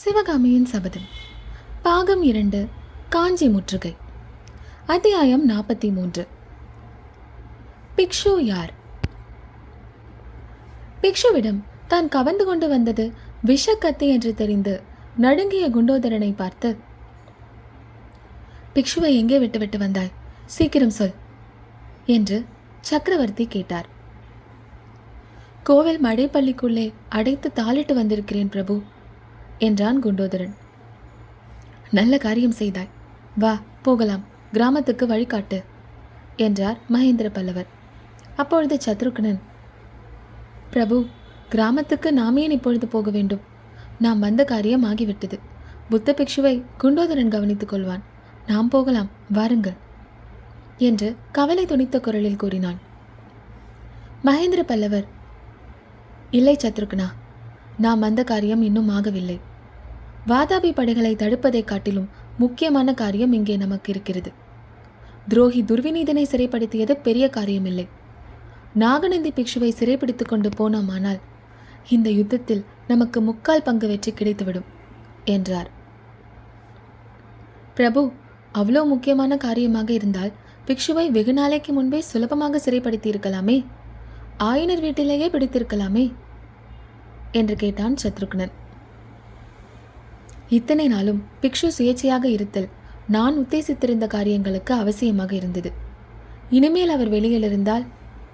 சிவகாமியின் சபதம். பாகம் இரண்டு காஞ்சி முற்றுகை. அத்தியாயம் நாற்பத்தி மூன்று பிக்ஷு யார்? பிக்ஷுவிடம் தான் கவர்ந்து கொண்டு வந்தது விஷக்கத்தி என்று தெரிந்து நடுங்கிய குண்டோதரனை பார்த்து பிக்ஷுவை எங்கே விட்டுவிட்டு வந்தாய்? சீக்கிரம் சொல் என்று சக்கரவர்த்தி கேட்டார். கோவில் மடைப்பள்ளிக்குள்ளே அடைத்து தாளிட்டு வந்திருக்கிறேன் பிரபு. என்றான் குண்டோதரன். நல்ல காரியம் செய்தாய். வா போகலாம். கிராமத்துக்கு வழிகாட்டு என்றார் மகேந்திர பல்லவர். அப்பொழுது சத்ருக்னன் பிரபு கிராமத்துக்கு நாம் ஏன் இப்பொழுது போக வேண்டும். நாம் வந்த காரியம் ஆகிவிட்டது. புத்த பிக்ஷுவை குண்டோதரன் கவனித்துக் கொள்வான். நாம் போகலாம் வாருங்கள் என்று கவலை துணித்த குரலில் கூறினான். மகேந்திர பல்லவர் இல்லை சத்ருக்னா நாம் வந்த காரியம் இன்னும் ஆகவில்லை. வாதாபி படைகளை தடுப்பதைக் காட்டிலும் முக்கியமான காரியம் இங்கே நமக்கு இருக்கிறது துரோகி துர்விநீதனை சிறைப்படுத்தியது பெரிய காரியமில்லை. நாகநந்தி பிக்ஷுவை சிறைப்பிடித்துக் கொண்டு போனோமானால் இந்த யுத்தத்தில் நமக்கு முக்கால் பங்கு வெற்றி கிடைத்துவிடும் என்றார். பிரபு அவ்வளோ முக்கியமான காரியமாக இருந்தால் பிக்ஷுவை வெகு நாளைக்கு முன்பே சுலபமாக சிறைப்படுத்தியிருக்கலாமே? ஆயினர் ஆயனர் வீட்டிலேயே பிடித்திருக்கலாமே? என்று கேட்டான் சத்ருக்னன். இத்தனை நாளும் பிக்ஷு சுயேட்சையாக இருத்தல் நான் உத்தேசித்திருந்த காரியங்களுக்கு அவசியமாக இருந்தது. இனிமேல் அவர் வெளியில் இருந்தால்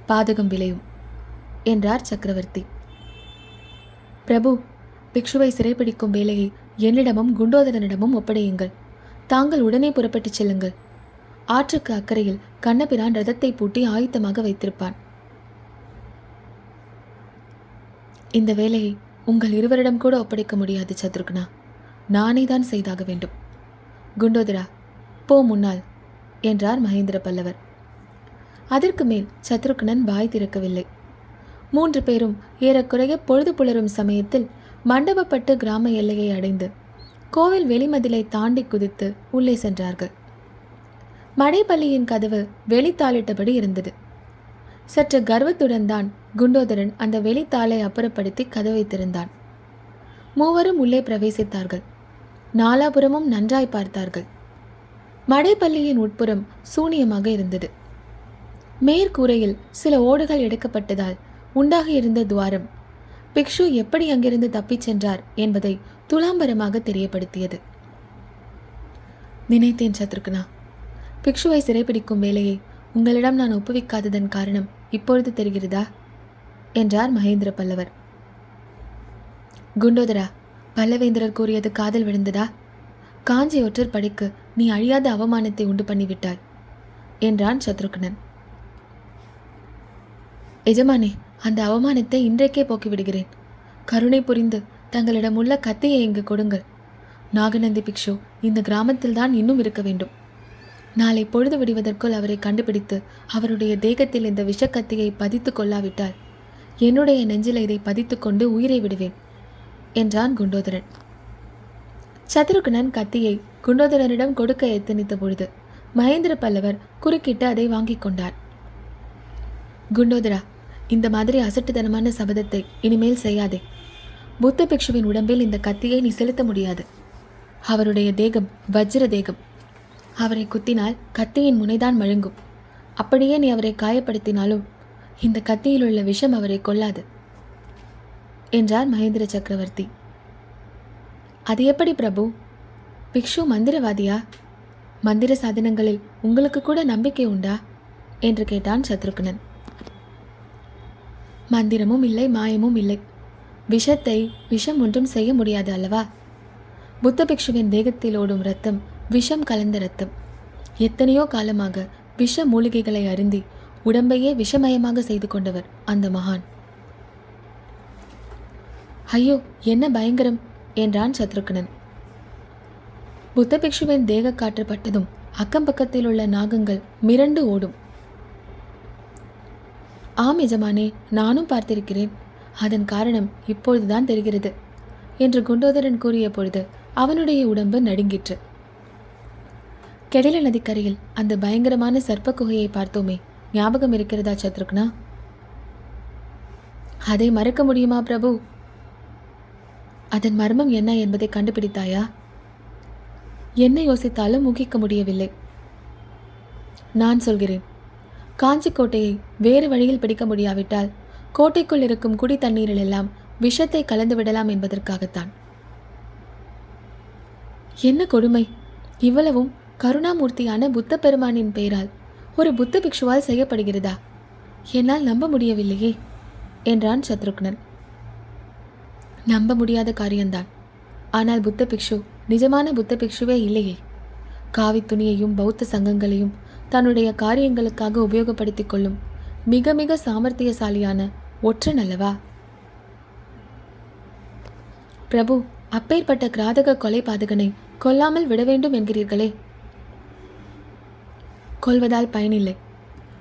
பாதகம் விளையும் என்றார் சக்கரவர்த்தி. பிரபு பிக்ஷுவை சிறைப்பிடிக்கும் வேலையை என்னிடமும் குண்டோதரனிடமும் ஒப்படையுங்கள். தாங்கள் உடனே புறப்பட்டுச் செல்லுங்கள். ஆற்றுக்கு அக்கறையில் கண்ணபிரான் ரதத்தை பூட்டி ஆயத்தமாக வைத்திருப்பான். இந்த வேலையை உங்கள் இருவரிடம் கூட ஒப்படைக்க முடியாது சத்ருக்னா. நானே தான் செய்தாக வேண்டும். குண்டோதரா போ முன்னால் என்றார் மகேந்திர பல்லவர். அதற்கு மேல் சத்ருக்னன் வாய் திறக்கவில்லை. மூன்று பேரும் ஏறக்குறைய பொழுது புலரும் சமயத்தில் மண்டபப்பட்டு கிராம எல்லையை அடைந்து கோவில் வெளிமதிலை தாண்டி குதித்து உள்ளே சென்றார்கள். மடைப்பள்ளியின் கதவு வெளித்தாளிட்டபடி இருந்தது. சற்று கர்வத்துடன் தான் குண்டோதரன் அந்த வெளித்தாளை அப்புறப்படுத்தி கதவை திறந்தான். மூவரும் உள்ளே பிரவேசித்தார்கள். நாலாபுரமும் நன்றாய் பார்த்தார்கள். மடைப்பள்ளியின் உட்புறம் சூனியமாக இருந்தது. மேற்கூரையில் சில ஓடுகள் எடுக்கப்பட்டதால் உண்டாக இருந்த துவாரம் பிக்ஷு எப்படி அங்கிருந்து தப்பிச் சென்றார் என்பதை துலாம்பரமாக தெரியப்படுத்தியது. நினைத்தேன் சத்ருக்னா பிக்ஷுவை சிறைப்பிடிக்கும் வேலையை உங்களிடம் நான் ஒப்புவிக்காததன் காரணம் இப்பொழுது தெரிகிறதா? என்றார் மகேந்திர பல்லவர் குண்டோதரா பல்லவேந்திரர் கூறியது காதல் விழுந்ததா? காஞ்சி ஒற்றர் படைக்கு நீ அழியாத அவமானத்தை உண்டு பண்ணிவிட்டாய் என்றான் சத்ருக்னன். எஜமானே அந்த அவமானத்தை இன்றைக்கே போக்கிவிடுகிறேன். கருணை புரிந்து தங்களிடம் உள்ள கத்தையை இங்கு கொடுங்கள். நாகநந்தி பிக்ஷு இந்த கிராமத்தில்தான் இன்னும் இருக்க வேண்டும். நாளை பொழுது விடுவதற்குள் அவரை கண்டுபிடித்து அவருடைய தேகத்தில் இந்த விஷக்கத்தியை பதித்து கொள்ளாவிட்டால் என்னுடைய நெஞ்சில் இதை பதித்துக்கொண்டு உயிரை விடுவேன். என்றான் குண்டோதரன். சத்ருகனன் கத்தியை குண்டோதரனிடம் கொடுக்க எத்தனித்த பொழுது மகேந்திர பல்லவர் குறுக்கிட்டு அதை வாங்கிக் கொண்டார். குண்டோதரா இந்த மாதிரி அசட்டுத்தனமான சபதத்தை இனிமேல் செய்யாதே. புத்த பிக்ஷுவின் உடம்பில் இந்த கத்தியை நீ செலுத்த முடியாது. அவருடைய தேகம் வஜ்ர தேகம். அவரை குத்தினால் கத்தியின் முனைதான் மழுங்கும். அப்படியே நீ அவரை காயப்படுத்தினாலும் இந்த கத்தியில் உள்ள விஷம் அவரை கொல்லாது. என்றார் மகேந்திர சக்கரவர்த்தி. அது எப்படி பிரபு? பிக்ஷு மந்திரவாதியா? மந்திர சாதனங்களில் உங்களுக்கு கூட நம்பிக்கை உண்டா? என்று கேட்டான் சத்ருக்னன். மந்திரமும் இல்லை மாயமும் இல்லை. விஷத்தை விஷம் ஒன்றும் செய்ய முடியாது அல்லவா? புத்த பிக்ஷுவின் தேகத்தில் ஓடும் ரத்தம் விஷம் கலந்த ரத்தம் எத்தனையோ காலமாக விஷ மூலிகைகளை அருந்தி உடம்பையே விஷமயமாக செய்து கொண்டவர் அந்த மகான். ஐயோ என்ன பயங்கரம் என்றான் சத்ருக்னன். புத்த பிக்ஷுவின் தேக காற்றப்பட்டதும் அக்கம் பக்கத்தில் உள்ள நாகங்கள் மிரண்டு ஓடும். ஆம் எஜமானே நானும் பார்த்திருக்கிறேன். அதன் காரணம் இப்பொழுதுதான் தெரிகிறது என்று குண்டோதரன் கூறிய பொழுது அவனுடைய உடம்பு நடுங்கிற்று. கெடில நதிக்கரையில் அந்த பயங்கரமான சர்ப்ப குகையை பார்த்தோமே ஞாபகம் இருக்கிறதா சத்ருக்னா? அதை மறக்க முடியுமா பிரபு? அதன் மர்மம் என்ன என்பதை கண்டுபிடித்தாயா? என்ன யோசித்தாலும் ஊகிக்க முடியவில்லை. நான் சொல்கிறேன். காஞ்சி கோட்டையை வேறு வழியில் பிடிக்க முடியாவிட்டால் கோட்டைக்குள் இருக்கும் குடி தண்ணீரில் எல்லாம் விஷத்தை கலந்து விடலாம் என்பதற்காகத்தான். என்ன கொடுமை? இவ்வளவும் கருணாமூர்த்தியான புத்த பெருமானின் பெயரால் ஒரு புத்த பிக்ஷுவால் செய்யப்படுகிறதா? என்னால் நம்ப முடியவில்லையே என்றான் சத்ருக்னன். நம்ப முடியாத காரியம்தான். ஆனால் புத்த பிக்ஷு நிஜமான புத்த பிக்ஷுவே இல்லையே. காவி துணியையும் பௌத்த சங்கங்களையும் தன்னுடைய காரியங்களுக்காக உபயோகப்படுத்திக் கொள்ளும் மிக மிக சாமர்த்தியசாலியான ஒற்றன் அல்லவா? பிரபு அப்பேற்பட்ட கிராதக கொலை பாதகனை கொல்லாமல் விட வேண்டும் என்கிறீர்களே. கொல்வதால் பயனில்லை.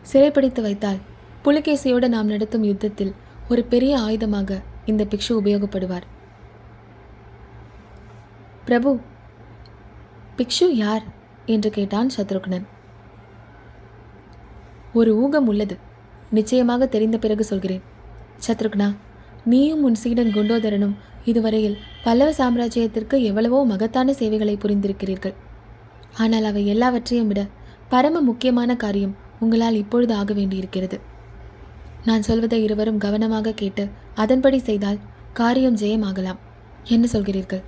சிறைப்பிடித்து வைத்தால் புலிகேசியோடு நாம் நடத்தும் யுத்தத்தில் ஒரு பெரிய ஆயுதமாக இந்த பிக்ஷு உபயோகப்படுவார். பிரபு பிக்ஷு யார் என்று கேட்டான் சத்ருக்னன். ஒரு ஊகம் உள்ளது. நிச்சயமாக தெரிந்த பிறகு சொல்கிறேன். சத்ருக்னா நீயும் உன் சீடன் குண்டோதரனும் இதுவரையில் பல்லவ சாம்ராஜ்யத்திற்கு எவ்வளவோ மகத்தான சேவைகளை புரிந்திருக்கிறீர்கள். ஆனால் அவை எல்லாவற்றையும் விட பரம முக்கியமான காரியம் உங்களால் இப்பொழுது ஆக வேண்டியிருக்கிறது. நான் சொல்வதை இருவரும் கவனமாக கேட்டு அதன்படி செய்தால் காரியம் ஜெயமாகலாம். என்ன சொல்கிறீர்கள்?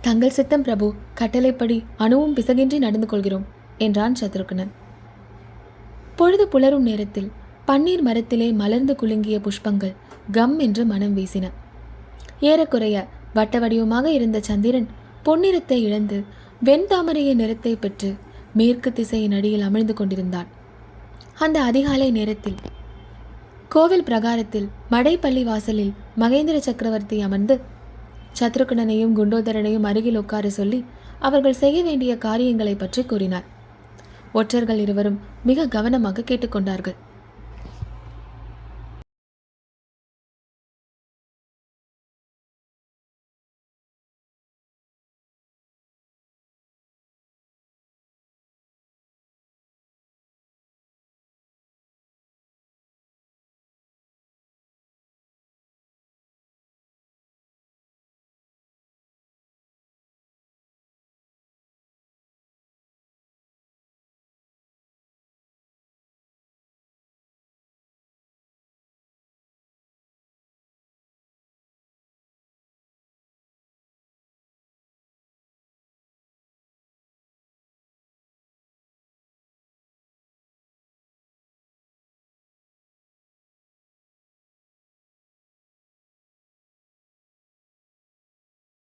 தங்கள் சித்தம் பிரபு கட்டளைப்படி அணுவும் பிசகின்றி நடந்து கொள்கிறோம் என்றான் சத்ருகனன். பொழுது புலரும் நேரத்தில் பன்னீர் மரத்திலே மலர்ந்து குலுங்கிய புஷ்பங்கள் கம் என்று மனம் வீசின. ஏறக்குறைய வட்ட வடிவமாக இருந்த சந்திரன் பொன்னிறத்தை இழந்து வெண்தாமரைய நிறத்தை பெற்று மேற்கு திசையின் அடியில் அமிழ்ந்து கொண்டிருந்தான். அந்த அதிகாலை நேரத்தில். கோவில் பிரகாரத்தில் மடைப்பள்ளி வாசலில் மகேந்திர சக்கரவர்த்தி அமர்ந்து சத்ருகுணனையும் குண்டோதரனையும் அருகில் உட்கார சொல்லி அவர்கள் செய்ய வேண்டிய காரியங்களை பற்றி கூறினார். ஒற்றர்கள் இருவரும் மிக கவனமாக கேட்டுக்கொண்டார்கள்